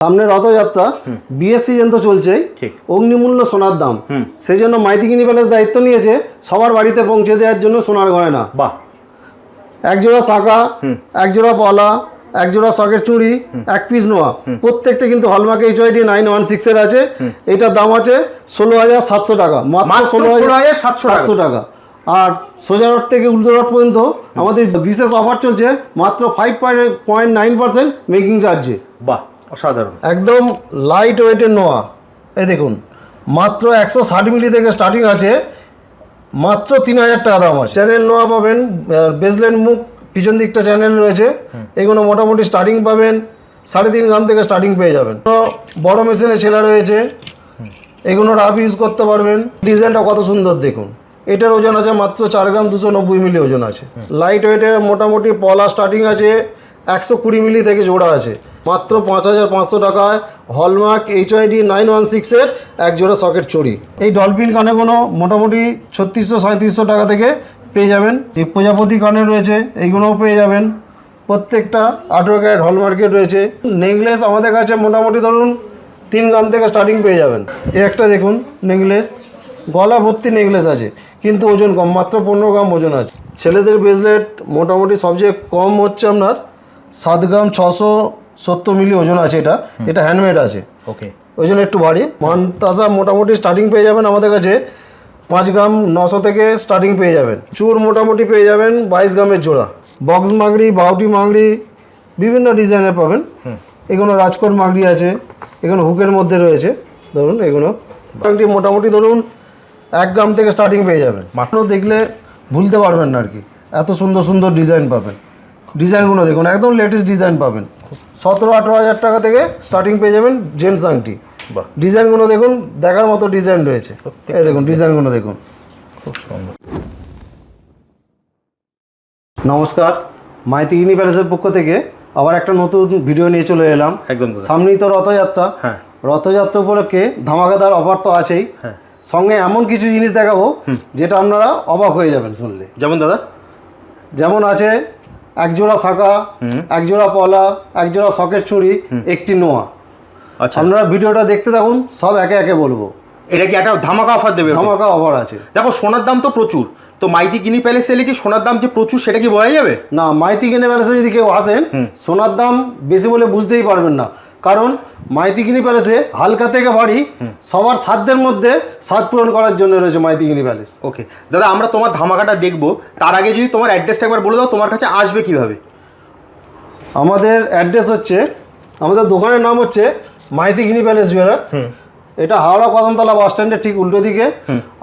সামনে রথযাত্রা বিয়ের সিজন তো চলছেই। অগ্নিমূল্য সোনার দাম। সেই জন্য মাইতিকিনি প্যালেস দায়িত্ব নিয়েছে সবার বাড়িতে পৌঁছে দেওয়ার জন্য সোনার গয়না। বাহ। এক জোড়া শাঁখা এক জোড়া পলা এক জোড়া সকেট চুড়ি এক পিস নোয়া। প্রত্যেকটা কিন্তু hallmark H YD nine one সিক্সের আছে। এটার দাম আছে ষোলো হাজার সাতশো টাকা। মাত্র ষোলো হাজার 16,700 টাকা। সাতশো টাকা। আর সোজা রোড থেকে উল্টো রোড পর্যন্ত আমাদের বিশেষ অফার চলছে মাত্র five point nine percent making চার্জে বাহ। অসাধারণ। একদম লাইট ওয়েটের নোয়া। এই দেখুন মাত্র একশো ষাট মিলি থেকে স্টার্টিং আছে মাত্র তিন হাজার টাকা দাম আছে। চ্যানেল নোয়া পাবেন বেসলেন মুখ পিছন দিকটা চ্যানেল রয়েছে এগুলো মোটামুটি স্টার্টিং পাবেন সাড়ে তিন গ্রাম থেকে স্টার্টিং পেয়ে যাবেন। বড় মেশিনে ছেলা রয়েছে এগুলো রাফ ইউজ করতে পারবেন। ডিজাইনটা কত সুন্দর দেখুন। এটার ওজন আছে মাত্র চার গ্রাম দুশো নব্বই মিলি ওজন আছে। লাইট ওয়েটের মোটামুটি পলা স্টার্টিং আছে একশো কুড়ি মিলি থেকে জোড়া আছে। মাত্র পাঁচ হাজার পাঁচশো টাকায় hallmark H YD nine one সিক্সের এক জোড়া সকেট চড়ি। এই ডলফিন কানেগুলো মোটামুটি ছত্রিশশো সাঁত্রিশশো টাকা থেকে পেয়ে যাবেন। এই প্রজাপতি কানে রয়েছে, এইগুলোও পেয়ে যাবেন। প্রত্যেকটা আঠেরো ক্যারেট হলমার্কেট রয়েছে। নেকলেস আমাদের কাছে মোটামুটি ধরুন তিন গ্রাম থেকে স্টার্টিং পেয়ে যাবেন। এই একটা দেখুন নেকলেস, গলা ভর্তি নেকলেস আছে, কিন্তু ওজন কম, মাত্র পনেরো গ্রাম ওজন আছে। ছেলেদের ব্রেসলেট মোটামুটি সবচেয়ে কম হচ্ছে আপনার সাত গ্রাম ছশো সত্তর মিলি ওজন আছে এটা। এটা হ্যান্ডমেড আছে। ওকে ওই জন্য একটু ভারী মানতাসা মোটামুটি স্টার্টিং পেয়ে যাবেন আমাদের কাছে পাঁচ গ্রাম নশো থেকে স্টার্টিং পেয়ে যাবেন। চুর মোটামুটি পেয়ে যাবেন বাইশ গ্রামের জোড়া। বক্স মাগড়ি বাউটি মাগড়ি বিভিন্ন ডিজাইনের পাবেন। এগুলো রাজকোট মাগড়ি আছে এগুলো হুকের মধ্যে রয়েছে। ধরুন এগুলো। মাগড়ি মোটামুটি ধরুন এক গ্রাম থেকে স্টার্টিং পেয়ে যাবেন। মাত্র দেখলে ভুলতে পারবেন না আর কি। এত সুন্দর সুন্দর ডিজাইন পাবেন। ডিজাইনগুলো দেখুন একদম লেটেস্ট ডিজাইন পাবেন। সতেরো আঠেরো হাজার টাকা থেকে স্টার্টিং পেয়ে যাবেন জেন্টস আংটি। ডিজাইনগুলো দেখুন দেখার মতো ডিজাইন রয়েছে। এই দেখুন ডিজাইনগুলো দেখুন। খুব সুন্দর। নমস্কার মাইতিগিনি প্যালেসের পক্ষ থেকে আবার একটা নতুন ভিডিও নিয়ে চলে এলাম। একদম সামনেই তো রথযাত্রা। হ্যাঁ। রথযাত্রা উপলক্ষে ধামাকাদার অফার তো আছেই। হ্যাঁ। সঙ্গে এমন কিছু জিনিস দেখাবো যেটা আপনারা অবাক হয়ে যাবেন শুনলে। যেমন দাদা? যেমন আছে এক জোড়া শাঁখা এক জোড়া পলা এক জোড়া সকেট ছুরি একটি নোয়া। আচ্ছা। আপনারা ভিডিওটা দেখতে থাকুন সব একে একে বলব। এটা কি একটা ধামাকা অফার দেবে? ধামাকা অফার আছে। দেখো সোনার দাম তো প্রচুর। তো মাইতি কিনি প্যালেস এলে কি সোনার দাম যে প্রচুর সেটা কি বোঝা যাবে? না মাইতি কিনে প্যালেসে যদি কেউ আসেন সোনার দাম বেশি বলে বুঝতেই পারবেন না। কারণ মাইতি কিনি প্যালেসে হালকা থেকে ভারী সবার সাধ্যের মধ্যে স্বাদ পূরণ করার জন্য রয়েছে মাইতি কিনি প্যালেস। ওকে। দাদা আমরা তোমার ধামাকাটা দেখব। তার আগে যদি তোমার অ্যাড্রেসটা একবার বলে দাও তোমার কাছে আসবে কীভাবে? আমাদের অ্যাড্রেস হচ্ছে আমাদের দোকানের নাম হচ্ছে মাইতি কিনি প্যালেস জুয়েলার্স। এটা হাওড়া কদমতলা বাস স্ট্যান্ডের ঠিক উল্টো দিকে।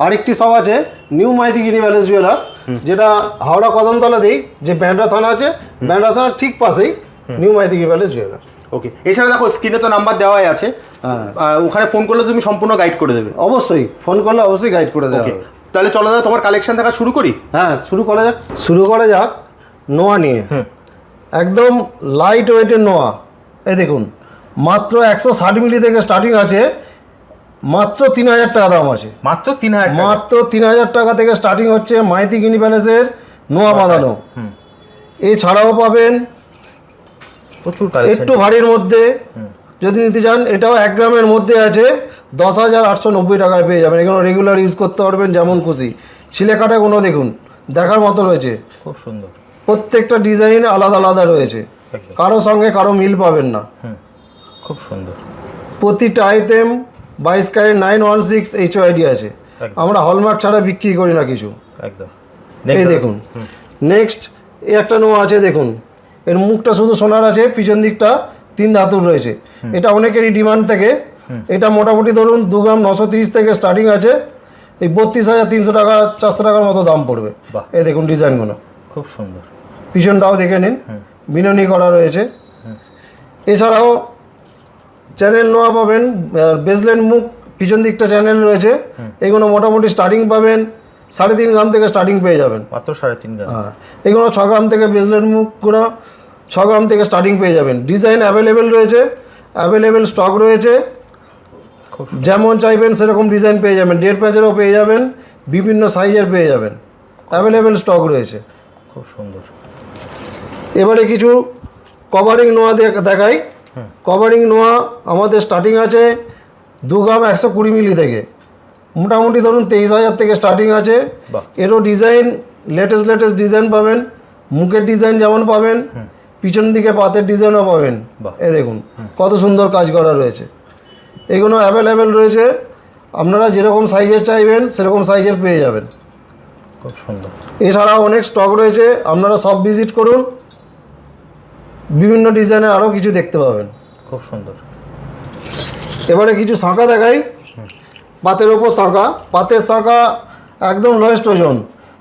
আরেকটি সব আছে নিউ মাইতি কিনি প্যালেস জুয়েলার্স যেটা হাওড়া কদমতলা কদমতলাতেই যে ব্যান্ডরা থানা আছে ব্যান্ডরা থানার ঠিক পাশেই নিউ মাইতি কিনি প্যালেস জুয়েলার্স। ওকে এছাড়া দেখো স্ক্রিনে তো নাম্বার দেওয়াই আছে। হ্যাঁ। ওখানে ফোন করলে তুমি সম্পূর্ণ গাইড করে দেবে। অবশ্যই ফোন করলে অবশ্যই গাইড করে হবে। তাহলে চলো দাদা তোমার কালেকশন দেখা শুরু করি? হ্যাঁ শুরু করা যাক। শুরু করা যাক নোয়া নিয়ে। একদম লাইট ওয়েটের নোয়া। এই দেখুন মাত্র একশো ষাট মিলি থেকে স্টার্টিং আছে মাত্র তিন হাজার টাকা দাম আছে। মাত্র তিন হাজার মাত্র তিন হাজার টাকা থেকে স্টার্টিং হচ্ছে মাইতি গিনি প্যালেসের নোয়া বাঁধানো। এছাড়াও পাবেন প্রচুর একটু ভারীর মধ্যে যদি নিতে চান এটাও এক গ্রামের মধ্যে আছে দশ হাজার আটশো নব্বই টাকায় পেয়ে যাবেন। এগুলো রেগুলার ইউজ করতে পারবেন যেমন খুশি। ছিলে কাটাগুলো দেখুন দেখার মতো রয়েছে। খুব সুন্দর। প্রত্যেকটা ডিজাইন আলাদা আলাদা রয়েছে। কারও সঙ্গে কারও মিল পাবেন না। খুব সুন্দর। প্রতিটা আইটেম বাইশ carat nine one six H ID আছে। আমরা হলমার্ক ছাড়া বিক্রি করি না কিছু। একদম। এই দেখুন। নেক্সট এই একটা নোয়া আছে দেখুন। এর মুখটা শুধু সোনার আছে পিছন দিকটা তিন ধাতুর রয়েছে। এটা অনেকেরই ডিমান্ড থেকে। এটা মোটামুটি ধরুন দু গ্রাম নশো তিরিশ থেকে স্টার্টিং আছে। এই বত্রিশ হাজার তিনশো টাকা চারশো টাকার মতো দাম পড়বে। এই দেখুন ডিজাইনগুলো। খুব সুন্দর। পিছনটাও দেখে নিন। বিননি করা রয়েছে। এছাড়াও চ্যানেল নোয়া পাবেন বেসলেন মুখ পিছন দিকটা চ্যানেল রয়েছে। এগুলো মোটামুটি স্টার্টিং পাবেন সাড়ে তিন গ্রাম থেকে স্টার্টিং পেয়ে যাবেন। মাত্র সাড়ে তিন গ্রাম। হ্যাঁ। এগুলো ছ গ্রাম থেকে বেসলেট মুখগুলো ছ গ্রাম থেকে স্টার্টিং পেয়ে যাবেন। ডিজাইন অ্যাভেলেবেল রয়েছে অ্যাভেলেবেল স্টক রয়েছে। যেমন চাইবেন সেরকম ডিজাইন পেয়ে যাবেন। ডেড প্যাচেরও পেয়ে যাবেন বিভিন্ন সাইজের পেয়ে যাবেন। অ্যাভেলেবেল স্টক রয়েছে। খুব সুন্দর। এবারে কিছু কভারিং নোয়া দেখ- দেখাই। কভারিং নোয়া আমাদের স্টার্টিং আছে দু গ্রাম একশো কুড়ি মিলি থেকে। মোটামুটি ধরুন তেইশ হাজার থেকে স্টার্টিং আছে। এরও ডিজাইন লেটেস্ট লেটেস্ট ডিজাইন পাবেন। মুখের ডিজাইন যেমন পাবেন। পিছন দিকে পাতের ডিজাইনও পাবেন। এ দেখুন কত সুন্দর কাজ করা রয়েছে। এগুলো অ্যাভেলেবেল রয়েছে। আপনারা যেরকম সাইজের চাইবেন সেরকম সাইজের পেয়ে যাবেন। খুব সুন্দর। এছাড়াও অনেক স্টক রয়েছে। আপনারা সব ভিজিট করুন। বিভিন্ন ডিজাইনের আরও কিছু দেখতে পাবেন। খুব সুন্দর। এবারে কিছু শাঁখা দেখাই। পাতের ওপর শাঁখা। পাতের শাঁখা একদম লোয়েস্ট ওজন।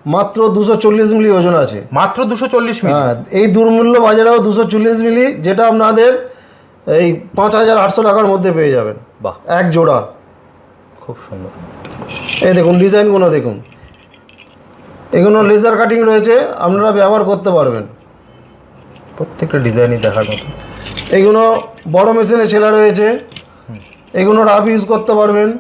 মাত্র দুশো চল্লিশ মিলি ওজন আছে। মাত্র দুশো চল্লিশ মিনিট হ্যাঁ এই দুর্মূল্য বাজারেও দুশো চল্লিশ মিলি যেটা আপনাদের এই পাঁচ হাজার আটশো টাকার মধ্যে পেয়ে যাবেন। বাহ। এক জোড়া। খুব সুন্দর। এই দেখুন ডিজাইনগুলো দেখুন। এগুলো লেজার কাটিং রয়েছে আপনারা ব্যবহার করতে পারবেন। প্রত্যেকটা ডিজাইনই দেখার মতো। এগুলো বড় মেশিনে ছেলা রয়েছে। এগুলো রাফ ইউজ করতে পারবেন।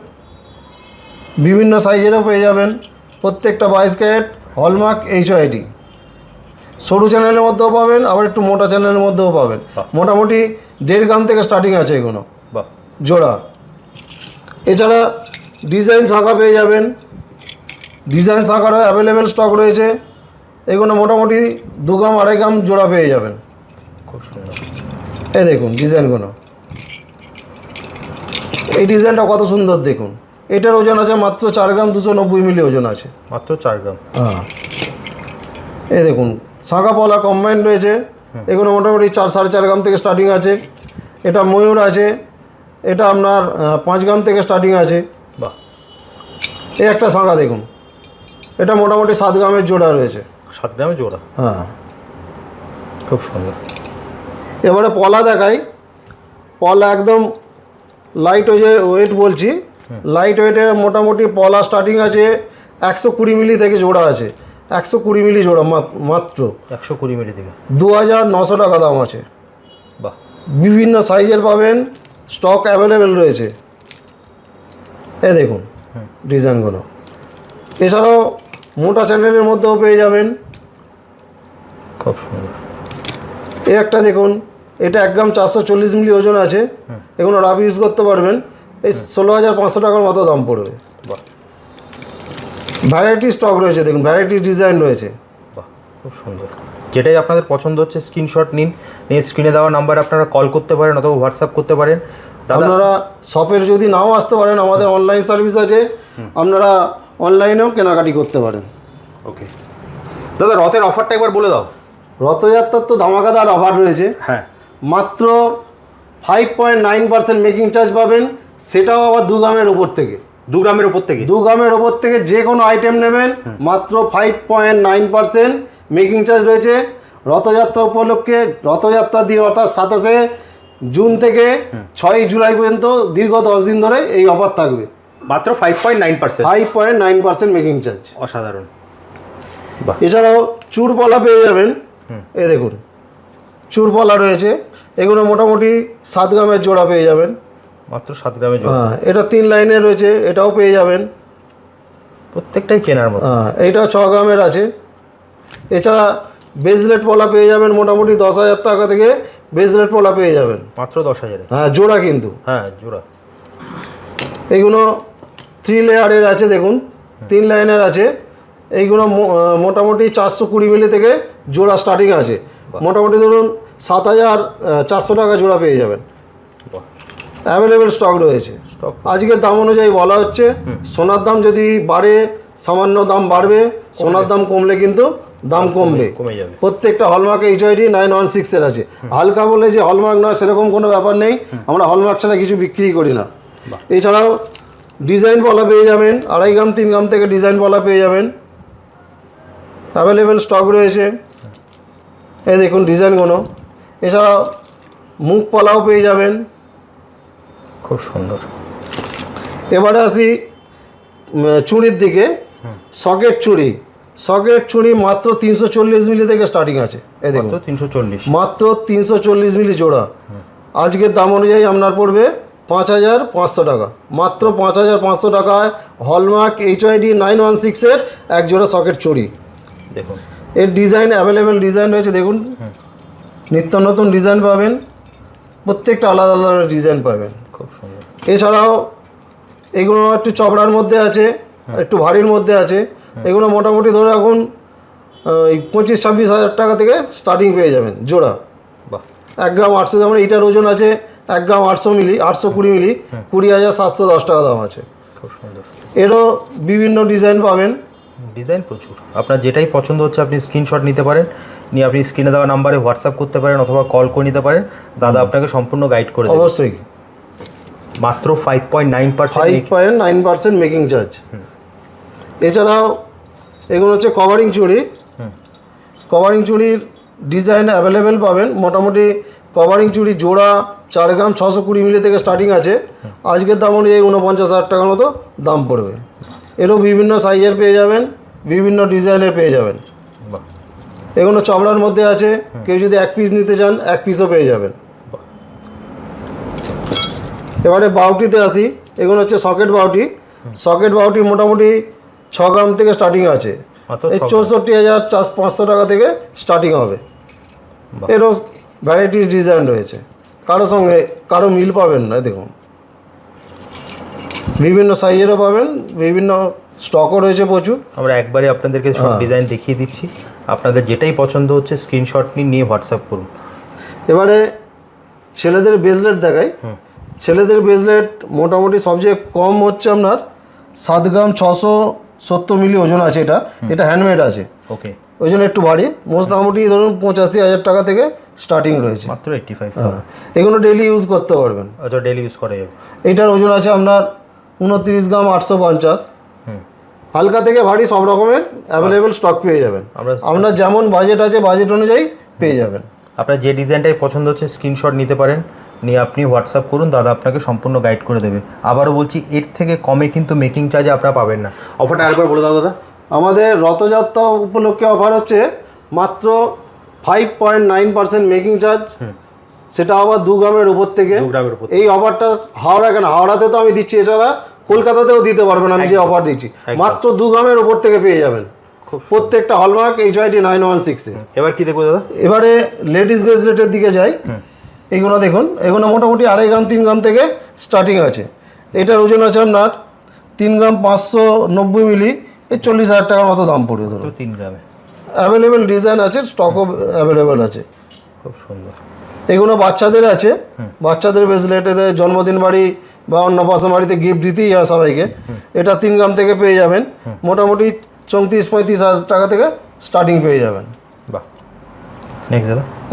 বিভিন্ন সাইজেরও পেয়ে যাবেন। প্রত্যেকটা বাইশ ক্যারেট হলমার্ক এইচ আইডি সরু চ্যানেলের মধ্যেও পাবেন আবার একটু মোটা চ্যানেলের মধ্যেও পাবেন। মোটামুটি দেড় গ্রাম থেকে স্টার্টিং আছে এগুলো। বাহ। জোড়া। এছাড়া ডিজাইন শাখা পেয়ে যাবেন। ডিজাইন শাখারও অ্যাভেলেবেল স্টক রয়েছে। এগুলো মোটামুটি দু গ্রাম আড়াই গ্রাম জোড়া পেয়ে যাবেন। খুব সুন্দর। এই দেখুন ডিজাইনগুলো এই ডিজাইনটা কত সুন্দর দেখুন। এটার ওজন আছে মাত্র চার গ্রাম দুশো নব্বই মিলি ওজন আছে। মাত্র চার গ্রাম। হ্যাঁ। এই দেখুন শাঁখা পলা কম্বাইন রয়েছে। এগুলো মোটামুটি চার সাড়ে চার গ্রাম থেকে স্টার্টিং আছে। এটা ময়ূর আছে। এটা আপনার পাঁচ গ্রাম থেকে স্টার্টিং আছে। বাহ। এই একটা শাঁখা দেখুন। এটা মোটামুটি সাত গ্রামের জোড়া রয়েছে। সাত গ্রামের জোড়া? হ্যাঁ। খুব সুন্দর। এবারে পলা দেখাই। পলা একদম লাইট ওয়ে ওয়েট বলছি। লাইট ওয়েটের মোটামুটি পলা স্টার্টিং আছে একশো কুড়ি মিলি থেকে জোড়া আছে। একশো কুড়ি মিলি জোড়া মাত- মাত্র। একশো কুড়ি মিলি থেকে। দু হাজার নশো টাকা দাম আছে। বাহ। বিভিন্ন সাইজের পাবেন স্টক অ্যাভেলেবেল রয়েছে। এ দেখুন ডিজাইনগুলো এছাড়াও মোটা চ্যানেলের মধ্যেও পেয়ে যাবেন। খুব সুন্দর। এ একটা দেখুন এটা এক গ্রাম চারশো চল্লিশ মিলি ওজন আছে। এগুলো রাফ ইউজ করতে পারবেন। এই ষোলো হাজার পাঁচশো টাকার মতো দাম পড়বে। বাহ। ভ্যারাইটি স্টক রয়েছে দেখুন ভ্যারাইটি ডিজাইন রয়েছে। বাহ খুব সুন্দর। যেটাই আপনাদের পছন্দ হচ্ছে স্ক্রিনশট নিন নিয়ে স্ক্রিনে দেওয়া নাম্বার আপনারা কল করতে পারেন অথবা হোয়াটসঅ্যাপ করতে পারেন। আপনারা শপের যদি নাও আসতে পারেন আমাদের অনলাইন সার্ভিস আছে আপনারা অনলাইনেও কেনাকাটি করতে পারেন। ওকে। দাদা রথের অফারটা একবার বলে দাও। রথযাত্রার তো ধামাকাদার অফার রয়েছে। হ্যাঁ। মাত্র five point nine percent making charge পাবেন। সেটাও আবার দু গ্রামের ওপর থেকে। দু গ্রামের ওপর থেকে? দু গ্রামের ওপর থেকে যে কোনো আইটেম নেবেন মাত্র five point nine percent making charge রয়েছে। রথযাত্রা উপলক্ষে রথযাত্রার দিন অর্থাৎ সাতাশে জুন থেকে ছয়ই জুলাই পর্যন্ত দীর্ঘ দশ দিন ধরে এই অফার থাকবে। মাত্র five point nine percent five point nine percent making charge অসাধারণ। এছাড়াও চুরপলা পেয়ে যাবেন। এ দেখুন চুরপলা রয়েছে। এগুলো মোটামুটি সাত গ্রামের জোড়া পেয়ে যাবেন। মাত্র সাত গ্রামে হ্যাঁ এটা তিন লাইনের রয়েছে এটাও পেয়ে যাবেন। প্রত্যেকটাই কেনার মতো। হ্যাঁ এইটা ছ গ্রামের আছে। এছাড়া বেজলেট পলা পেয়ে যাবেন মোটামুটি দশ হাজার টাকা থেকে বেজলেট পলা পেয়ে যাবেন। মাত্র দশ হাজারে। হ্যাঁ জোড়া কিন্তু। হ্যাঁ জোড়া। এইগুলো থ্রি লেয়ারের আছে দেখুন। তিন লাইনের আছে। এইগুলো মোটামুটি চারশো কুড়ি মিলি থেকে জোড়া স্টার্টিং আছে। মোটামুটি ধরুন সাত হাজার চারশো টাকা জোড়া পেয়ে যাবেন। অ্যাভেলেবেল স্টক রয়েছে। স্টক আজকের দাম অনুযায়ী বলা হচ্ছে সোনার দাম যদি বাড়ে সামান্য দাম বাড়বে সোনার দাম কমলে কিন্তু দাম কমবে। প্রত্যেকটা hallmark H ID nine one সিক্সের আছে। হালকা বলে যে হলমার্ক নয় সেরকম কোনো ব্যাপার নেই। আমরা হলমার্ক ছাড়া কিছু বিক্রি করি না। এছাড়াও ডিজাইন বলা পেয়ে যাবেন আড়াই গ্রাম তিন গ্রাম থেকে ডিজাইন বলা পেয়ে যাবেন। অ্যাভেলেবেল স্টক রয়েছে। এই দেখুন ডিজাইনগুলো। এছাড়াও মুখ পলাও পেয়ে যাবেন। খুব সুন্দর। এবারে আসি চুড়ির দিকে। সকেট চুড়ি সকেট চুড়ি মাত্র তিনশো চল্লিশ মিলি থেকে স্টার্টিং আছে। এই দেখুন। মাত্র তিনশো চল্লিশ। মাত্র তিনশো চল্লিশ মিলি জোড়া। আজকের দাম অনুযায়ী আপনার পড়বে পাঁচ হাজার পাঁচশো টাকা। মাত্র পাঁচ হাজার পাঁচশো টাকায় hallmark H ID nine one সিক্সের এক জোড়া সকেট চুড়ি দেখুন। এর ডিজাইন অ্যাভেলেবেল ডিজাইন রয়েছে দেখুন। নিত্য নতুন ডিজাইন পাবেন। প্রত্যেকটা আলাদা আলাদা ডিজাইন পাবেন। খুব সুন্দর। এছাড়াও এগুলো একটু চপড়ার মধ্যে আছে একটু ভারীর মধ্যে আছে। এগুলো মোটামুটি ধরে এখন এই পঁচিশ ছাব্বিশ হাজার টাকা থেকে স্টার্টিং পেয়ে যাবেন জোড়া। বাহ। এক গ্রাম আটশো দাম এইটার ওজন আছে এক গ্রাম আটশো মিলি আটশো কুড়ি মিলি কুড়ি হাজার সাতশো দশ টাকা দাম আছে। খুব সুন্দর। এরও বিভিন্ন ডিজাইন পাবেন। ডিজাইন প্রচুর। আপনার যেটাই পছন্দ হচ্ছে আপনি স্ক্রিনশট নিতে পারেন। নিয়ে আপনি স্ক্রিনে দেওয়া নাম্বারে হোয়াটসঅ্যাপ করতে পারেন অথবা কল করে নিতে পারেন। দাদা আপনাকে সম্পূর্ণ গাইড করে অবশ্যই। মাত্র five point nine five percent point nine percent making charge এছাড়াও এগুলো হচ্ছে কভারিং চুড়ি। কভারিং চুড়ির ডিজাইন অ্যাভেলেবেল পাবেন। মোটামুটি কভারিং চুড়ি জোড়া চার গ্রাম ছশো কুড়ি মিলি থেকে স্টার্টিং আছে। আজকের দাম অনুযায়ী উনপঞ্চাশ হাজার টাকার মতো দাম পড়বে। এরও বিভিন্ন সাইজের পেয়ে যাবেন বিভিন্ন ডিজাইনের পেয়ে যাবেন। এগুলো চবড়ার মধ্যে আছে। কেউ যদি এক পিস নিতে চান এক পিসও পেয়ে যাবেন। এবারে বাউটিতে আসি এগুলো হচ্ছে সকেট বাউটি। সকেট বাউটি মোটামুটি ছ গ্রাম থেকে স্টার্টিং আছে। এই চৌষট্টি হাজার চার পাঁচশো টাকা থেকে স্টার্টিং হবে। এরও ভ্যারাইটিস ডিজাইন রয়েছে। কারও সঙ্গে কারও মিল পাবেন না দেখুন। বিভিন্ন সাইজেরও পাবেন বিভিন্ন স্টকও রয়েছে প্রচুর। আমরা একবারে আপনাদেরকে সব হ্যাঁ। ডিজাইন দেখিয়ে দিচ্ছি। আপনাদের যেটাই পছন্দ হচ্ছে স্ক্রিনশট নিয়ে নিয়ে হোয়াটসঅ্যাপ করুন। এবারে ছেলেদের ব্রেসলেট দেখাই। ছেলেদের ব্রেসলেট মোটামুটি সবচেয়ে কম হচ্ছে আপনার সাত গ্রাম ছশো সত্তর মিলি ওজন আছে এটা। এটা হ্যান্ডমেড আছে। ওকে ওই জন্য একটু ভারী মোটামুটি ধরুন পঁচাশি হাজার টাকা থেকে স্টার্টিং রয়েছে। মাত্র এইট্টি ফাইভ হ্যাঁ। এগুলো ডেলি ইউজ করতে পারবেন। আচ্ছা ডেলি ইউজ করা যাবে। এইটার ওজন আছে আপনার উনত্রিশ গ্রাম আটশো পঞ্চাশ। হালকা থেকে ভারী সব রকমের অ্যাভেলেবেল স্টক পেয়ে যাবেন। আমরা আপনার যেমন বাজেট আছে বাজেট অনুযায়ী পেয়ে যাবেন। আপনার যে ডিজাইনটাই পছন্দ হচ্ছে স্ক্রিনশট নিতে পারেন। নিয়ে আপনি হোয়াটসঅ্যাপ করুন দাদা আপনাকে সম্পূর্ণ গাইড করে দেবে। আবারও বলছি এর থেকে কমে কিন্তু মেকিং চার্জ আপনারা পাবেন না। অফারটা আরেকবার বলে দাও দাদা। আমাদের রথযাত্রা উপলক্ষে অফার হচ্ছে মাত্র five point nine percent making charge সেটা আবার দু গ্রামের উপর থেকে। গ্রামের উপর এই অফারটা হাওড়া কেন? হাওড়াতে তো আমি দিচ্ছি এছাড়া কলকাতাতেও দিতে পারবেন আমি যে অফার দিচ্ছি। মাত্র দু গ্রামের উপর থেকে পেয়ে যাবেন। খুব প্রত্যেকটা hallmark H IT nine one সিক্সে এবার কি দেখব দাদা? এবারে লেডিস ব্রেসলেটের দিকে যাই। এগুলো দেখুন এগুলো মোটামুটি আড়াই গ্রাম তিন গ্রাম থেকে স্টার্টিং আছে। এটার ওজন আছে আপনার তিন গ্রাম পাঁচশো নব্বই মিলি এই চল্লিশ হাজার টাকার মতো দাম পড়বে ধরুন। তিন গ্রামে। অ্যাভেলেবেল ডিজাইন আছে স্টকও অ্যাভেলেবেল আছে। খুব সুন্দর। এগুলো বাচ্চাদের আছে বাচ্চাদের ব্রেসলেট জন্মদিন বাড়ি বা অন্য পাশা বাড়িতে গিফট দিতেই হয় সবাইকে। এটা তিন গ্রাম থেকে পেয়ে যাবেন। মোটামুটি চৌত্রিশ পঁয়ত্রিশ হাজার টাকা থেকে স্টার্টিং পেয়ে যাবেন। বাহ।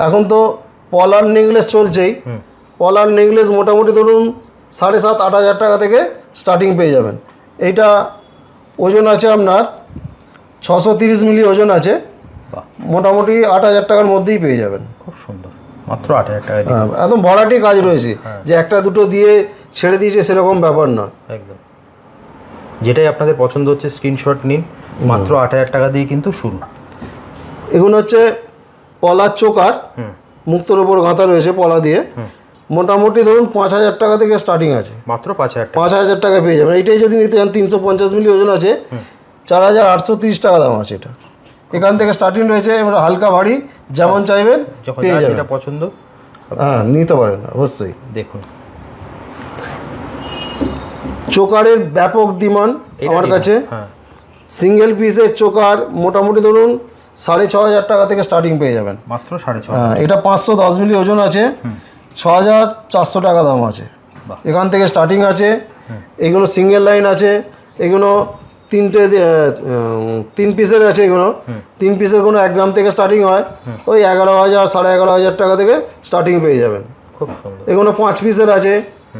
এখন তো পলার নেকলেস চলছেই। পলার নেকলেস মোটামুটি ধরুন সাড়ে সাত আট হাজার টাকা থেকে স্টার্টিং পেয়ে যাবেন। এইটা ওজন আছে আপনার ছশো তিরিশ মিলি ওজন আছে। মোটামুটি আট হাজার টাকার মধ্যেই পেয়ে যাবেন। খুব সুন্দর। মাত্র আট হাজার টাকা হ্যাঁ, একদম ভরাটি কাজ রয়েছে যে একটা দুটো দিয়ে ছেড়ে দিয়েছে সেরকম ব্যাপার না একদম। যেটাই আপনাদের পছন্দ হচ্ছে স্ক্রিনশট নিন। মাত্র আট হাজার টাকা দিয়ে কিন্তু শুরু। এগুলো হচ্ছে পলার চোকার। হুম। মুক্তোর ওপর গাঁথা রয়েছে পলা দিয়ে। মোটামুটি ধরুন পাঁচ হাজার টাকা থেকে স্টার্টিং আছে। মাত্র পাঁচ হাজার টাকা। পাঁচ হাজার টাকা পেয়ে যাবেন। এইটাই যদি নিতে চান তিনশো পঞ্চাশ মিলি ওজন আছে। চার হাজার আটশো তিরিশ টাকা দাম আছে এটা। এখান থেকে স্টার্টিং রয়েছে এবার হালকা ভারী যেমন চাইবেন পেয়ে যাবেন। পছন্দ। হ্যাঁ নিতে পারেন অবশ্যই। দেখুন। চোকারের ব্যাপক ডিমান্ড আমার কাছে। হ্যাঁ। সিঙ্গেল পিসের চোকার মোটামুটি ধরুন সাড়ে ছ হাজার টাকা থেকে স্টার্টিং পেয়ে যাবেন। মাত্র সাড়ে ছ হ্যাঁ, এটা পাঁচশো দশ মিলি ওজন আছে ছ হাজার চারশো টাকা দাম আছে। এখান থেকে স্টার্টিং আছে এগুলো সিঙ্গেল লাইন আছে এগুলো তিনটে তিন পিসের আছে এগুলো। তিন পিসের কোনো এক গ্রাম থেকে স্টার্টিং হয়। ওই এগারো হাজার সাড়ে এগারো হাজার টাকা থেকে স্টার্টিং পেয়ে যাবেন। খুব সুন্দর। এগুলো পাঁচ পিসের আছে।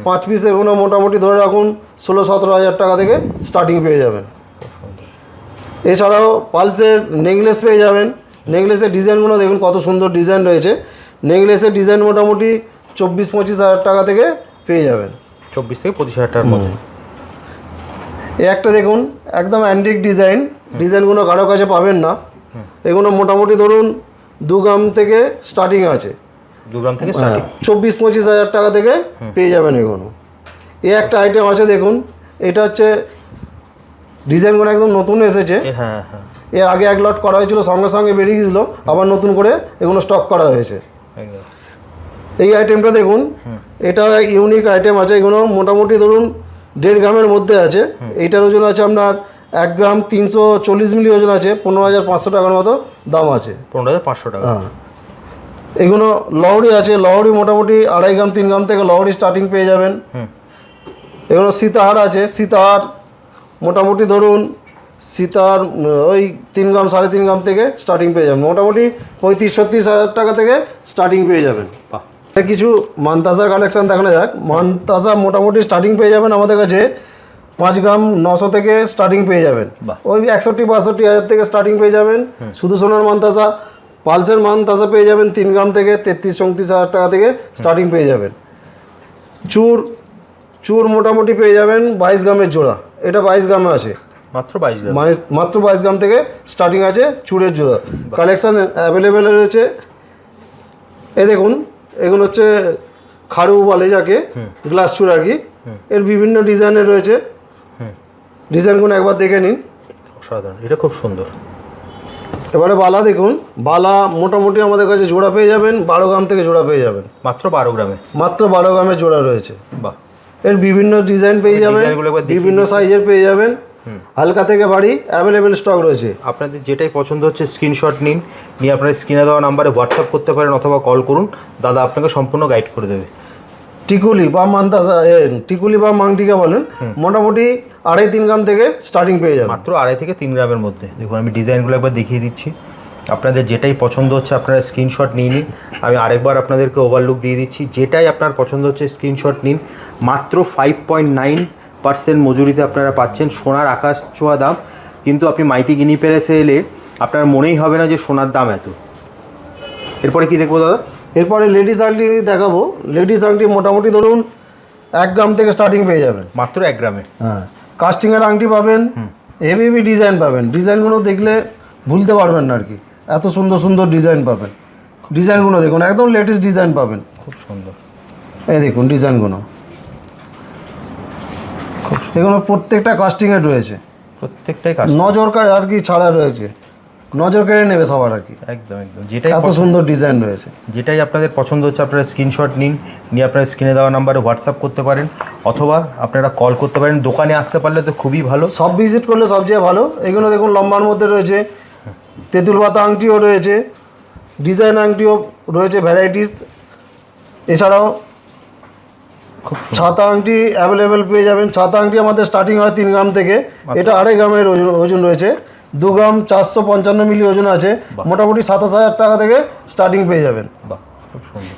পাঁচ পিসের কোনো মোটামুটি ধরে রাখুন ষোলো সতেরো হাজার টাকা থেকে স্টার্টিং পেয়ে যাবেন। এছাড়াও পালসের নেকলেস পেয়ে যাবেন। নেকলেসের ডিজাইনগুলো দেখুন কত সুন্দর ডিজাইন রয়েছে। নেকলেসের ডিজাইন মোটামুটি চব্বিশ পঁচিশ হাজার টাকা থেকে পেয়ে যাবেন। চব্বিশ থেকে পঁচিশ হাজার টাকার মধ্যে। এই একটা দেখুন একদম অ্যান্টিক ডিজাইন। ডিজাইনগুলো কারও কাছে পাবেন না। এগুলো মোটামুটি ধরুন দু গ্রাম থেকে স্টার্টিং আছে। দু গ্রাম থেকে হ্যাঁ চব্বিশ পঁচিশ হাজার টাকা থেকে পেয়ে যাবেন এগুলো। এই একটা আইটেম আছে দেখুন এটা হচ্ছে ডিজাইনগুলো একদম নতুন এসেছে। হ্যাঁ হ্যাঁ। এর আগে এক লট করা হয়েছিল সঙ্গে সঙ্গে বেরিয়ে গেছিল আবার নতুন করে এগুলো স্টক করা হয়েছে। এই আইটেমটা দেখুন এটা এক ইউনিক আইটেম আছে এগুলো মোটামুটি ধরুন দেড় গ্রামের মধ্যে আছে। এইটার ওজন আছে আপনার এক গ্রাম তিনশো চল্লিশ মিলি ওজন আছে পনেরো হাজার পাঁচশো টাকার মতো দাম আছে। পনেরো হাজার পাঁচশো টাকা। হ্যাঁ। এগুলো লহরি আছে লহরি মোটামুটি আড়াই গ্রাম তিন গ্রাম থেকে লহরি স্টার্টিং পেয়ে যাবেন। এগুলো সীতাহার আছে সীতাহার মোটামুটি ধরুন সীতার ওই তিন গ্রাম সাড়ে তিন গ্রাম থেকে স্টার্টিং পেয়ে যাবেন। মোটামুটি পঁয়ত্রিশ ছত্রিশ হাজার টাকা থেকে স্টার্টিং পেয়ে যাবেন। কিছু মানতাসার কালেকশান দেখানো যাক। মানতাসা মোটামুটি স্টার্টিং পেয়ে যাবেন আমাদের কাছে পাঁচ গ্রাম নশো থেকে স্টার্টিং পেয়ে যাবেন। ওই একষট্টি বাষট্টি হাজার থেকে স্টার্টিং পেয়ে যাবেন। শুধু সোনার মানতাসা পালসের মানতাসা পেয়ে যাবেন তিন গ্রাম থেকে তেত্রিশ চৌত্রিশ হাজার টাকা থেকে স্টার্টিং পেয়ে যাবেন। চুর চুর মোটামুটি পেয়ে যাবেন বাইশ গ্রামের জোড়া। এটা বাইশ গ্রামে আছে। মাত্র বাইশ গ্রাম। মাত্র বাইশ গ্রাম থেকে স্টার্টিং আছে চুড়ের জোড়া। কালেকশান অ্যাভেলেবেল রয়েছে। এ দেখুন এগুলো হচ্ছে খাড়ু বলে যাকে গ্লাস চুর আর কি। এর বিভিন্ন ডিজাইনের রয়েছে। ডিজাইনগুলো একবার দেখে নিন। অসাধারণ। এটা খুব সুন্দর। এবারে বালা দেখুন। বালা মোটামুটি আমাদের কাছে জোড়া পেয়ে যাবেন বারো গ্রাম থেকে জোড়া পেয়ে যাবেন। মাত্র বারো গ্রামে। মাত্র বারো গ্রামের জোড়া রয়েছে। বাহ। এর বিভিন্ন ডিজাইন পেয়ে যাবেন বিভিন্ন সাইজের পেয়ে যাবেন। হালকা থেকে ভারী অ্যাভেলেবেল স্টক রয়েছে। আপনাদের যেটাই পছন্দ হচ্ছে স্ক্রিনশট নিন নিয়ে আপনার স্ক্রিনে দেওয়া নাম্বারে হোয়াটসঅ্যাপ করতে পারেন অথবা কল করুন। দাদা আপনাকে সম্পূর্ণ গাইড করে দেবে। টিকুলি বা মান্তাসা টিকুলি বা মাংটিকা বলেন মোটামুটি আড়াই তিন গ্রাম থেকে স্টার্টিং পেয়ে যাবেন। মাত্র আড়াই থেকে তিন গ্রামের মধ্যে। দেখুন আমি ডিজাইনগুলো একবার দেখিয়ে দিচ্ছি। আপনাদের যেটাই পছন্দ হচ্ছে আপনারা স্ক্রিনশট নিয়ে নিন। আমি আরেকবার আপনাদেরকে ওভারলুক দিয়ে দিচ্ছি যেটাই আপনার পছন্দ হচ্ছে স্ক্রিনশট নিন। মাত্র ফাইভ পয়েন্ট নাইন পার্সেন্ট মজুরিতে আপনারা পাচ্ছেন সোনার আকাশ ছোঁয়া দাম। কিন্তু আপনি মাইতি গিনি প্যালেসে এলে আপনার মনেই হবে না যে সোনার দাম এত। এরপরে কি দেখব দাদা? এরপরে লেডিস আংটি দেখাবো। লেডিস আংটি মোটামুটি ধরুন এক গ্রাম থেকে স্টার্টিং পেয়ে যাবেন। মাত্র এক গ্রামে? হ্যাঁ। কাস্টিংয়ের আংটি পাবেন হেভি হেভি ডিজাইন পাবেন। ডিজাইনগুলো দেখলে ভুলতে পারবেন না আর কি। এত সুন্দর সুন্দর ডিজাইন পাবেন। ডিজাইনগুলো দেখুন একদম লেটেস্ট ডিজাইন পাবেন। খুব সুন্দর। এই দেখুন ডিজাইনগুলো। এগুলো প্রত্যেকটা কাস্টিংয়ের রয়েছে। প্রত্যেকটাই নজর আর কি ছাড়া রয়েছে। নজর কেড়ে নেবে সবার আর কি। একদম একদম। যেটাই এত সুন্দর ডিজাইন রয়েছে। যেটাই আপনাদের পছন্দ হচ্ছে আপনারা স্ক্রিনশট নিন নিয়ে আপনারা স্ক্রিনে দেওয়া নাম্বারে হোয়াটসঅ্যাপ করতে পারেন অথবা আপনারা কল করতে পারেন। দোকানে আসতে পারলে তো খুবই ভালো। সব ভিজিট করলে সবচেয়ে ভালো। এগুলো দেখুন লম্বার মধ্যে রয়েছে। তেঁতুল পাতা আংটিও রয়েছে ডিজাইন আংটিও রয়েছে ভ্যারাইটিস এছাড়াও ছাতা আংটি অ্যাভেলেবেল পেয়ে যাবেন। ছাতা আংটি আমাদের স্টার্টিং হয় তিন গ্রাম থেকে। এটা আড়াই গ্রামের ওজন ওজন রয়েছে। দু গ্রাম চারশো পঞ্চান্ন মিলি ওজন আছে। মোটামুটি সাতাশ হাজার টাকা থেকে স্টার্টিং পেয়ে যাবেন। বাহ খুব সুন্দর।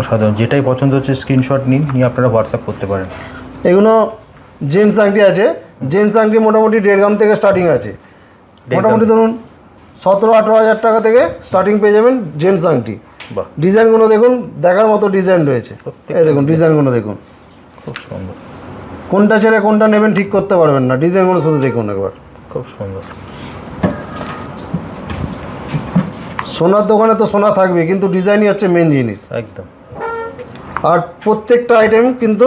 অসাধারণ। যেটাই পছন্দ হচ্ছে স্ক্রিনশট নিন নিয়ে আপনারা হোয়াটসঅ্যাপ করতে পারেন। এগুলো জেন্টস আংটি আছে। জেন্টস আংটি মোটামুটি দেড় গ্রাম থেকে স্টার্টিং আছে। মোটামুটি ধরুন সতেরো আঠেরো হাজার টাকা থেকে স্টার্টিং পেয়ে যাবেন জেন্টস আংটি ডিজাইনগুলো দেখুন দেখার মতো ডিজাইন রয়েছে। এই দেখুন ডিজাইনগুলো দেখুন। খুব সুন্দর। কোনটা ছেড়ে কোনটা নেবেন ঠিক করতে পারবেন না। ডিজাইনগুলো শুধু দেখুন একবার। খুব সুন্দর। সোনার দোকানে তো সোনা থাকবে কিন্তু ডিজাইনই হচ্ছে মেন জিনিস। একদম। আর প্রত্যেকটা আইটেম কিন্তু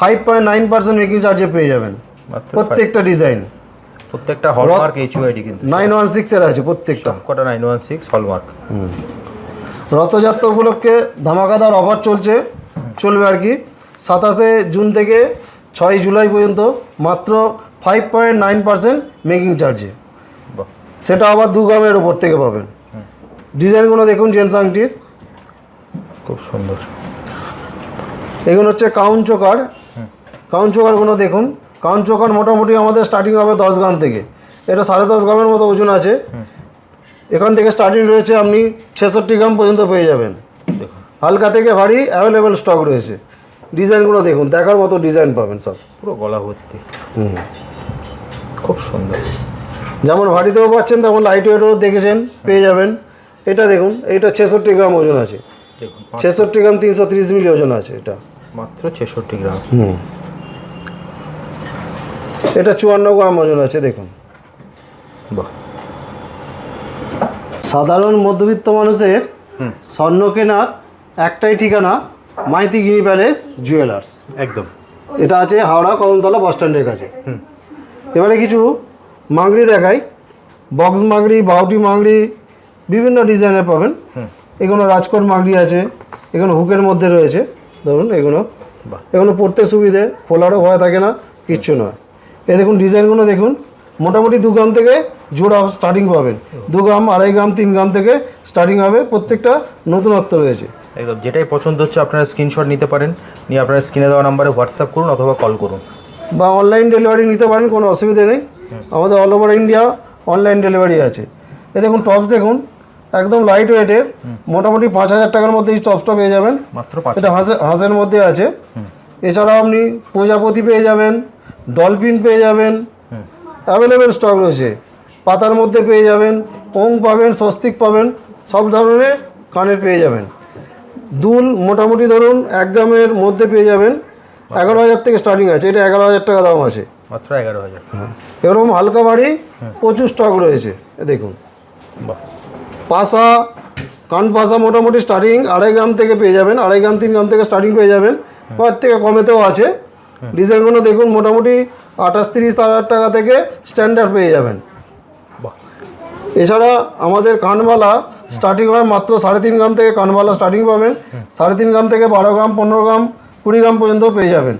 five point nine percent making চার্জে পেয়ে যাবেন। প্রত্যেকটা ডিজাইন প্রত্যেকটা হলমার্ক এইচইআইডি কিন্তু। নাইন ওয়ান সিক্সের আছে প্রত্যেকটা। কটা nine one six hallmark Rathyatra উপলক্ষে ধামাকাদার অফার চলছে। চলবে আর কি। সাতাশে জুন থেকে ছয় জুলাই পর্যন্ত মাত্র five point nine percent making চার্জে সেটা আবার দু গ্রামের ওপর থেকে পাবেন। ডিজাইনগুলো দেখুন জেন্টস আংটির খুব সুন্দর। এগুলো হচ্ছে কাউন চোকার। কাউন চোকারগুলো দেখুন। কাউন চোকার মোটামুটি আমাদের স্টার্টিং হবে দশ গ্রাম থেকে এটা সাড়ে দশ গ্রামের মতো ওজন আছে। এখান থেকে স্টার্টিং রয়েছে আপনি ছেষট্টি গ্রাম পর্যন্ত পেয়ে যাবেন। হালকা থেকে ভারী অ্যাভেলেবেল স্টক রয়েছে। ডিজাইনগুলো দেখুন দেখার মতো ডিজাইন পাবেন সব। পুরো গলা ভর্তি। হুম। খুব সুন্দর। যেমন ভারীতেও পাচ্ছেন তেমন লাইট ওয়েটও দেখেছেন পেয়ে যাবেন। এটা দেখুন এটা ছেষট্টি গ্রাম ওজন আছে। দেখুন ছেষট্টি গ্রাম তিনশো তিরিশ মিলি ওজন আছে এটা। মাত্র ছেষট্টি গ্রাম। হুম। এটা চুয়ান্ন গ্রাম ওজন আছে দেখুন। বাহ। সাধারণ মধ্যবিত্ত মানুষের স্বর্ণ কেনার একটাই ঠিকানা মাইতি গিনি প্যালেস জুয়েলার্স। একদম। এটা আছে হাওড়া কদমতলা বাস স্ট্যান্ডের কাছে। এবারে কিছু মাংড়ি দেখাই। বক্স মাংড়ি বাউটি মাংড়ি বিভিন্ন ডিজাইনের পাবেন। এগুলো রাজকোট মাগড়ি আছে এগুলো হুকের মধ্যে রয়েছে। ধরুন এগুলো। বাহ। এগুলো পড়তে সুবিধে খোলারও ভয় থাকে না কিচ্ছু নয়। এ দেখুন ডিজাইনগুলো দেখুন। মোটামুটি দু গ্রাম থেকে জোড়া স্টার্টিং পাবেন। দু গ্রাম আড়াই গ্রাম তিন গ্রাম থেকে স্টার্টিং হবে। প্রত্যেকটা নতুনত্ব রয়েছে। একদম যেটাই পছন্দ হচ্ছে আপনারা স্ক্রিনশট নিতে পারেন। নিয়ে আপনারা স্ক্রিনে দেওয়া নাম্বারে হোয়াটসঅ্যাপ করুন অথবা কল করুন। বা অনলাইন ডেলিভারি নিতে পারেন কোনো অসুবিধা নেই। আমাদের all over India online delivery আছে। এ দেখুন টপস দেখুন। একদম লাইট ওয়েটের মোটামুটি পাঁচ হাজার টাকার মধ্যে এই টপসটা পেয়ে যাবেন। মাত্র এটা হাঁসে হাঁসের মধ্যে আছে। এছাড়াও আপনি প্রজাপতি পেয়ে যাবেন। ডলফিন পেয়ে যাবেন অ্যাভেলেবেল স্টক রয়েছে। পাতার মধ্যে পেয়ে যাবেন ওং পাবেন স্বস্তিক পাবেন সব ধরনের কানের পেয়ে যাবেন। দুল মোটামুটি ধরুন এক গ্রামের মধ্যে পেয়ে যাবেন। এগারো হাজার থেকে স্টার্টিং আছে এটা এগারো হাজার টাকা দাম আছে। মাত্র এগারো হাজার। এরকম হালকা বাড়ি প্রচুর স্টক রয়েছে দেখুন। পাশা কান পাশা মোটামুটি স্টার্টিং আড়াই গ্রাম থেকে পেয়ে যাবেন আড়াই গ্রাম তিন গ্রাম থেকে স্টার্টিং পেয়ে যাবেন বা থেকে কমেতেও আছে। ডিজাইনগুলো দেখুন মোটামুটি আঠাশ তিরিশ হাজার টাকা থেকে স্ট্যান্ডার্ড পেয়ে যাবেন। এছাড়া আমাদের কানবালা স্টার্টিং হয় মাত্র সাড়ে তিন গ্রাম থেকে কানবালা স্টার্টিং পাবেন। সাড়ে তিন গ্রাম থেকে বারো গ্রাম পনেরো গ্রাম কুড়ি গ্রাম পর্যন্ত পেয়ে যাবেন।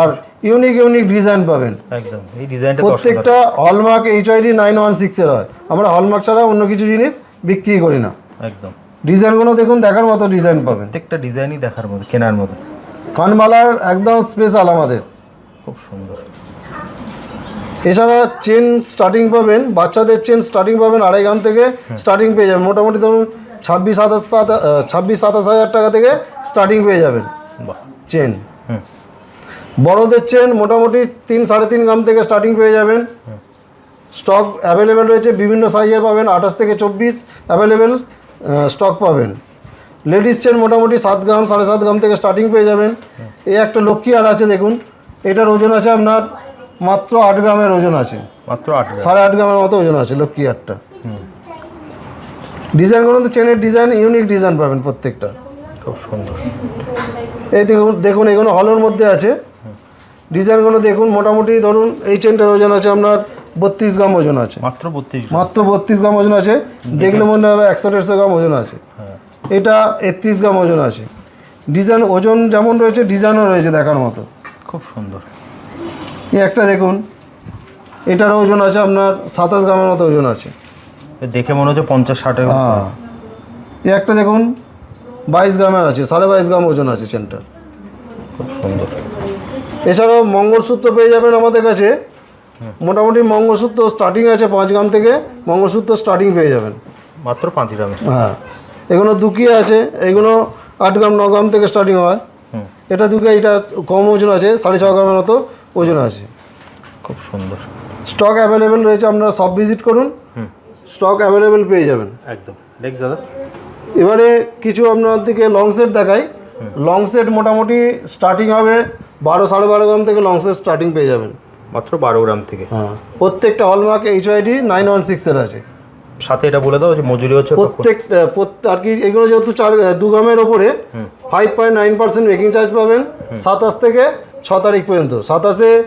আর ইউনিক ইউনিক ডিজাইন পাবেন। একদম এই ডিজাইনটা প্রত্যেকটা hallmark H ID nine one সিক্সের হয়। আমরা হলমার্ক ছাড়া অন্য কিছু জিনিস বিক্রি করি না। একদম। ডিজাইনগুলো দেখুন দেখার মতো ডিজাইন পাবেন। প্রত্যেকটা ডিজাইনই দেখার মতো কেনার মতো। কানমালার একদম স্পেশাল আমাদের। খুব সুন্দর। এছাড়া চেন স্টার্টিং পাবেন বাচ্চাদের চেন স্টার্টিং পাবেন আড়াই গ্রাম থেকে স্টার্টিং পেয়ে যাবেন। মোটামুটি ধরুন ছাব্বিশ সাতাশ সাত ছাব্বিশ সাতাশ হাজার টাকা থেকে স্টার্টিং পেয়ে যাবেন চেন হুম বড়দের চেন মোটামুটি তিন সাড়ে তিন গ্রাম থেকে স্টার্টিং পেয়ে যাবেন। স্টক অ্যাভেলেবেল রয়েছে বিভিন্ন সাইজের পাবেন আঠাশ থেকে চব্বিশ অ্যাভেলেবেল স্টক পাবেন। লেডিস চেন মোটামুটি সাত গ্রাম সাড়ে সাত গ্রাম থেকে স্টার্টিং পেয়ে যাবেন। এই একটা লক্ষ্মী আর আছে দেখুন। এটার ওজন আছে আপনার মাত্র আট গ্রামের ওজন আছে। মাত্র আট সাড়ে আট গ্রামের মতো ওজন আছে লক্ষ্মী আটটা। ডিজাইনগুলো তো চেনের ডিজাইন ইউনিক ডিজাইন পাবেন প্রত্যেকটা। খুব সুন্দর। এই দেখুন দেখুন এগুলো হলের মধ্যে আছে। ডিজাইনগুলো দেখুন মোটামুটি ধরুন এই চেনটার ওজন আছে আপনার বত্রিশ গ্রাম ওজন আছে। মাত্র বত্রিশ মাত্র বত্রিশ গ্রাম ওজন আছে। দেখলে মনে হবে একশো দেড়শো গ্রাম ওজন আছে। হ্যাঁ। এটা একত্রিশ গ্রাম ওজন আছে। ডিজাইন ওজন যেমন রয়েছে ডিজাইনও রয়েছে দেখার মতো। খুব সুন্দর। এই একটা দেখুন এটার ওজন আছে আপনার সাতাশ গ্রামের মতো ওজন আছে। দেখে মনে হচ্ছে পঞ্চাশ ষাটের হ্যাঁ। এই একটা দেখুন বাইশ গ্রামের আছে সাড়ে বাইশ গ্রাম ওজন আছে চেনটার খুব সুন্দর। এছাড়াও মঙ্গলসূত্র পেয়ে যাবেন আমাদের কাছে। মোটামুটি মঙ্গলসূত্র স্টার্টিং আছে পাঁচ গ্রাম থেকে মঙ্গলসূত্র স্টার্টিং পেয়ে যাবেন। মাত্র পাঁচ গ্রামে। হ্যাঁ। এগুলো দুকিয়ে আছে এগুলো আট গ্রাম ন গ্রাম থেকে স্টার্টিং হয়। এটা দুকে এটা কম ওজন আছে সাড়ে ছ গ্রামের মতো ওজন আছে। খুব সুন্দর। স্টক অ্যাভেলেবেল রয়েছে আপনারা সব ভিজিট করুন। স্টক অ্যাভেলেবেল পেয়ে যাবেন। একদম। নেক্সট দাদা। এবারে কিছু আপনার দিকে লং সেট দেখাই। লং সেট মোটামুটি স্টার্টিং হবে বারো সাড়ে বারো গ্রাম থেকে লং সেট স্টার্টিং পেয়ে যাবেন। মাত্র বারো গ্রাম থেকে। হ্যাঁ। প্রত্যেকটা hallmark H ID nine one সিক্সের আছে। সাথে এটা বলে দাও যে মজুরি হচ্ছে প্রত্যেক প্রত্যেক- আর কি এগুলো যেহেতু চার দু গ্রামের ওপরে five point nine percent making charge পাবেন সাতাশ থেকে ছ তারিখ পর্যন্ত। সাতাশে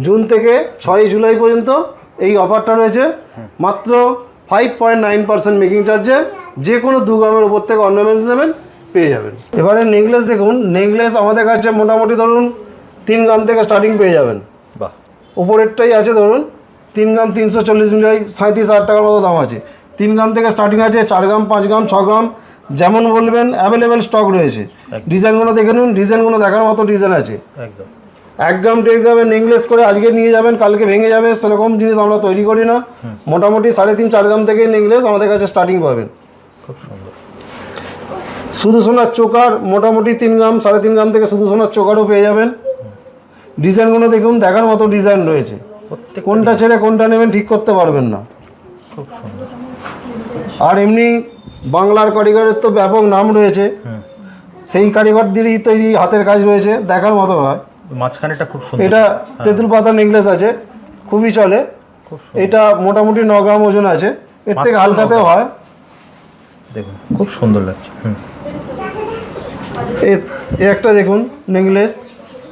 জুন থেকে ছয়ই জুলাই পর্যন্ত এই অফারটা রয়েছে। মাত্র five point nine percent making চার্জে যে কোনো দু গ্রামের ওপর থেকে অর্নামেন্টস নেবেন পেয়ে যাবেন। এবারে নেকলেস দেখুন নেকলেস আমাদের কাছে মোটামুটি ধরুন তিন গ্রাম থেকে স্টার্টিং পেয়ে যাবেন। বাহ। উপরেরটাই আছে ধরুন তিন গ্রাম তিনশো চল্লিশ মিলিয়াই সাঁত্রিশ হাজার টাকার মতো দাম আছে। তিন গ্রাম থেকে স্টার্টিং আছে চার গ্রাম পাঁচ গ্রাম ছ গ্রাম যেমন বলবেন অ্যাভেলেবেল স্টক রয়েছে। ডিজাইনগুলো দেখে নিন ডিজাইনগুলো দেখার মতো ডিজাইন আছে। একদম। এক গ্রাম দেড় গ্রামের নেকলেস করে আজকে নিয়ে যাবেন কালকে ভেঙে যাবে সেরকম জিনিস আমরা তৈরি করি না। মোটামুটি সাড়ে তিন চার গ্রাম থেকে নেংলেস আমাদের কাছে স্টার্টিং পাবেন। খুব সুন্দর। শুধু সোনার চোকার মোটামুটি তিন গ্রাম সাড়ে তিন গ্রাম থেকে শুধু সোনার চোকারও পেয়ে যাবেন। ডিজাইনগুলো দেখুন দেখার মতো ডিজাইন রয়েছে। প্রত্যেক কোনটা ছেড়ে কোনটা নেবেন ঠিক করতে পারবেন না। খুব সুন্দর। আর এমনি বাংলার কারিগরের তো ব্যাপক নাম রয়েছে। হুম সেই কারিগরদেরই তৈরি হাতের কাজ রয়েছে দেখার মতো হয়। মাঝখানেটা খুব সুন্দর। এটা তেঁতুল পাতা নেকলেস আছে খুবই চলে। এটা মোটামুটি ন গ্রাম ওজন আছে। এর থেকে হালকাতেও হয়। দেখুন খুব সুন্দর লাগছে। এ একটা দেখুন নেকলেস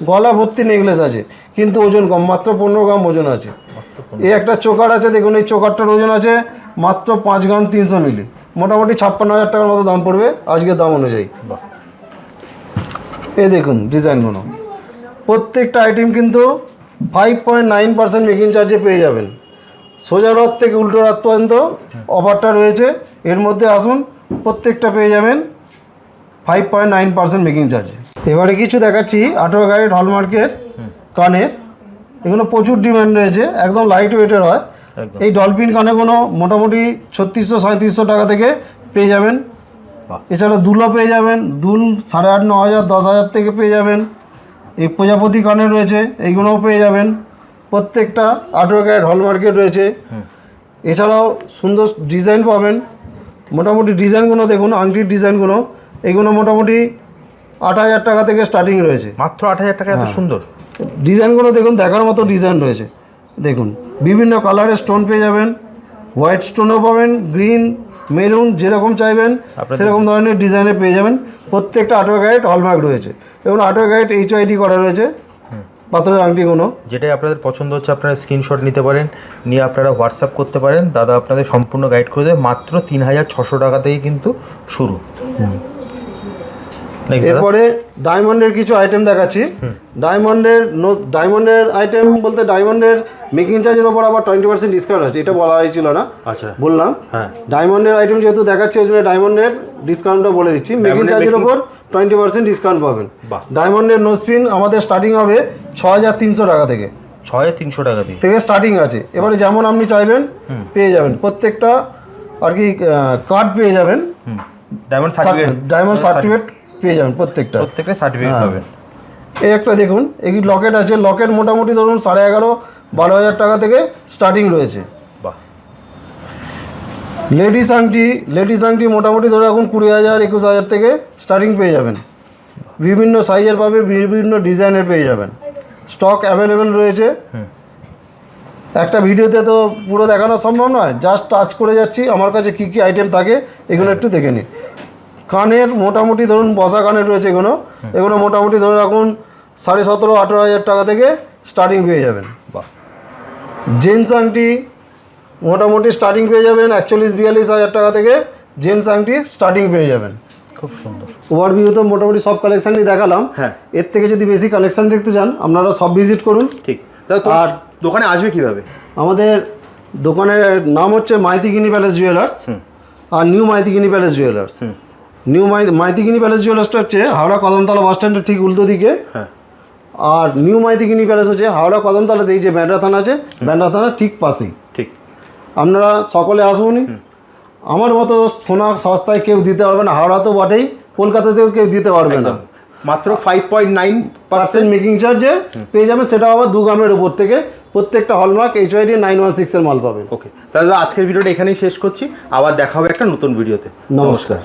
গলা ভর্তি নেকলেস আছে কিন্তু ওজন কম মাত্র পনেরো গ্রাম ওজন আছে। এই একটা চোকার আছে দেখুন এই চোকারটার ওজন আছে মাত্র পাঁচ গ্রাম তিনশো মিলি। মোটামুটি ছাপ্পান্ন হাজার টাকার মতো দাম পড়বে আজকের দাম অনুযায়ী। এই দেখুন ডিজাইনগুলো। প্রত্যেকটা আইটেম কিন্তু five point nine percent making চার্জে পেয়ে যাবেন। সোজা রথ থেকে উল্টো রথ পর্যন্ত অফারটা রয়েছে। এর মধ্যে আসুন প্রত্যেকটা পেয়ে যাবেন। Five point nine percent making চার্জে এবারে কিছু দেখাচ্ছি আঠেরো গাইড হলমার্কের কানের। এগুলো প্রচুর ডিমান্ড রয়েছে একদম লাইট ওয়েটের হয় এই ডলফিন কানেগুলো মোটামুটি ছত্রিশশো সাঁত্রিশশো টাকা থেকে পেয়ে যাবেন। এছাড়া দুলও পেয়ে যাবেন দুল সাড়ে আট ন হাজার দশ হাজার থেকে পেয়ে যাবেন। এই প্রজাপতি কানে রয়েছে এইগুলোও পেয়ে যাবেন। প্রত্যেকটা আঠেরো ক্যারেট হলমার্কেট রয়েছে। এছাড়াও সুন্দর ডিজাইন পাবেন। মোটামুটি ডিজাইনগুলো দেখুন আংটির ডিজাইনগুলো এগুলো মোটামুটি আট হাজার টাকা থেকে স্টার্টিং রয়েছে। মাত্র আট হাজার টাকা এত সুন্দর? ডিজাইনগুলো দেখুন দেখার মতো ডিজাইন রয়েছে। দেখুন বিভিন্ন কালারের স্টোন পেয়ে যাবেন হোয়াইট স্টোনও পাবেন গ্রিন মেরুন যেরকম চাইবেন সেরকম ধরনের ডিজাইনে পেয়ে যাবেন। প্রত্যেকটা আঠেরো গাইড হলমার্ক রয়েছে। এবং আঠেরো গাইড এইচ আইডি করা রয়েছে পাথরের আংটিগুলো। যেটাই আপনাদের পছন্দ হচ্ছে আপনারা স্ক্রিনশট নিতে পারেন নিয়ে আপনারা হোয়াটসঅ্যাপ করতে পারেন। দাদা আপনাদের সম্পূর্ণ গাইড করে দেবে মাত্র তিন হাজার ছশো টাকা থেকে কিন্তু শুরু। এরপরে ডায়মন্ডের কিছু আইটেম দেখাচ্ছি। ডায়মন্ডের নো ডায়মন্ডের আইটেম বলতে ডায়মন্ডের মেকিং চার্জের ওপর আবার টোয়েন্টি পার্সেন্ট ডিসকাউন্ট আছে এটা বলা হয়েছিল না। আচ্ছা। বললাম। হ্যাঁ। ডায়মন্ডের আইটেম যেহেতু দেখাচ্ছি ওই জন্য ডায়মন্ডের ডিসকাউন্টটা বলে দিচ্ছি। মেকিং চার্জের ওপর টোয়েন্টি পার্সেন্ট ডিসকাউন্ট পাবেন। ডায়মন্ডের নো স্পিন আমাদের স্টার্টিং হবে ছ হাজার তিনশো টাকা থেকে। ছয় তিনশো টাকা থেকে স্টার্টিং আছে। এবারে যেমন আপনি চাইবেন পেয়ে যাবেন। প্রত্যেকটা আর কি কার্ড পেয়ে যাবেন। ডায়মন্ড সার্টিফিকেট ডায়মন্ড সার্টিফিকেট পেয়ে যাবেন প্রত্যেকটা। প্রত্যেকটা সার্টিফিকেট হ্যাঁ। পাবেন। এই একটা দেখুন এই লকেট আছে লকেট মোটামুটি ধরুন সাড়ে এগারো বারো হাজার টাকা থেকে স্টার্টিং রয়েছে। বাহ। লেডিস আংটি লেডিস আংটি মোটামুটি ধরে এখন কুড়ি হাজার একুশ হাজার থেকে স্টার্টিং পেয়ে যাবেন। বিভিন্ন সাইজের পাবে বিভিন্ন ডিজাইনের পেয়ে যাবেন। স্টক অ্যাভেলেবেল রয়েছে। একটা ভিডিওতে তো পুরো দেখানো সম্ভব নয় জাস্ট টাচ করে যাচ্ছি আমার কাছে কী কী আইটেম থাকে এগুলো একটু দেখে নিন কানের মোটামুটি ধরুন বসা কানের রয়েছে এগুলো এগুলো মোটামুটি ধরে রাখুন সাড়ে সতেরো আঠেরো হাজার টাকা থেকে স্টার্টিং পেয়ে যাবেন বাহ। জেন্টস আংটি মোটামুটি স্টার্টিং পেয়ে যাবেন একচল্লিশ বিয়াল্লিশ হাজার টাকা থেকে জেন্টস আংটি স্টার্টিং পেয়ে যাবেন। খুব সুন্দর। ওভারভিউ তো মোটামুটি সব কালেকশানই দেখালাম। হ্যাঁ। এর থেকে যদি বেশি কালেকশন দেখতে চান আপনারা সব ভিজিট করুন। ঠিক। আর- দোকানে আসবে কীভাবে? আমাদের দোকানের নাম হচ্ছে মাইতিগিনি প্যালেস জুয়েলার্স আর নিউ মাইতিগিনি প্যালেস জুয়েলার্স হুম। নিউ মাই মাইতিগিনি প্যালেস জুয়েলার্সটা হচ্ছে হাওড়া কদমতলা বাস স্ট্যান্ডের ঠিক উল্টো দিকে। হ্যাঁ। আর নিউ মাইতিগিনি প্যালেস হচ্ছে হাওড়া কদমতলাতে এই যে ব্যান্ডা থানা আছে ব্যান্ডা থানার ঠিক পাশেই। ঠিক। আপনারা সকলে আসুন আমার মতো সোনা সস্তায় কেউ দিতে পারবে না হাওড়া তো বটেই কলকাতাতেও কেউ দিতে পারবে না। মাত্র five point nine percent making চার্জে পেয়ে যাবেন সেটা আবার দু গ্রামের উপর থেকে। প্রত্যেকটা hallmark H YD nine one সিক্সের মাল পাবেন। ওকে তাহলে আজকের ভিডিওটা এখানেই শেষ করছি। আবার দেখা হবে একটা নতুন ভিডিওতে। নমস্কার।